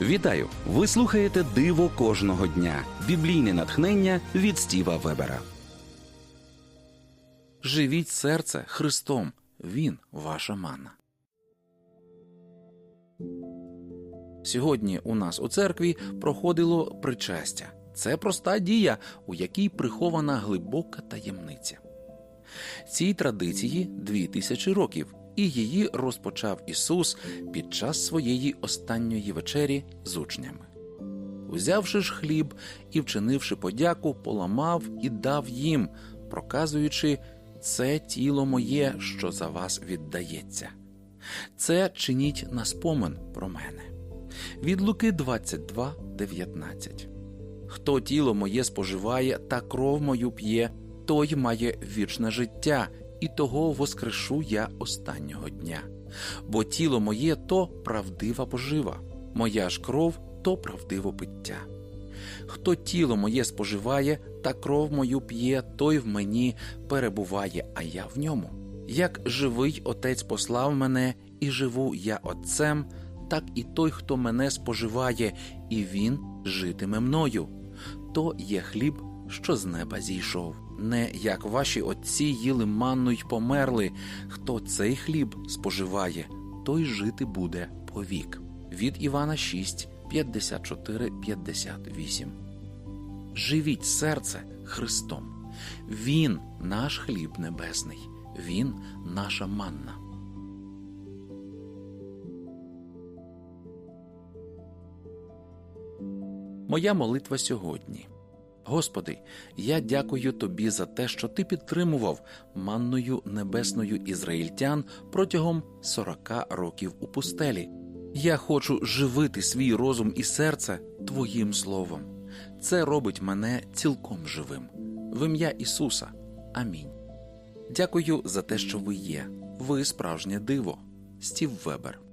Вітаю! Ви слухаєте Диво кожного дня. Біблійне натхнення від Стіва Вебера. Живіть серце Христом. Він ваша мана. Сьогодні у нас у церкві проходило причастя. Це проста дія, у якій прихована глибока таємниця. Цій традиції дві тисячі років, і її розпочав Ісус під час своєї останньої вечері з учнями. Узявши ж хліб і вчинивши подяку, поламав і дав їм, проказуючи це тіло моє, що за вас віддається. Це чиніть на спомин про мене. Від Луки 22, 19. Хто тіло моє споживає та кров мою п'є, той має вічне життя, і того воскрешу я останнього дня. Бо тіло моє то правдива пожива, моя ж кров то правдиво пиття. Хто тіло моє споживає та кров мою п'є, той в мені перебуває, а я в ньому. Як живий отець послав мене, і живу я отцем, так і той, хто мене споживає, і він житиме мною. То є хліб, що з неба зійшов. Не як ваші отці їли манну й померли. Хто цей хліб споживає, той жити буде повік. Від Івана 6, 54, 58. Живіть серце Христом. Він наш хліб небесний, Він наша манна. Моя молитва сьогодні. Господи, я дякую Тобі за те, що Ти підтримував манною небесною ізраїльтян протягом 40 років у пустелі. Я хочу живити свій розум і серце Твоїм словом. Це робить мене цілком живим. В ім'я Ісуса. Амінь. Дякую за те, що ви є. Ви справжнє диво. Стів Вебер.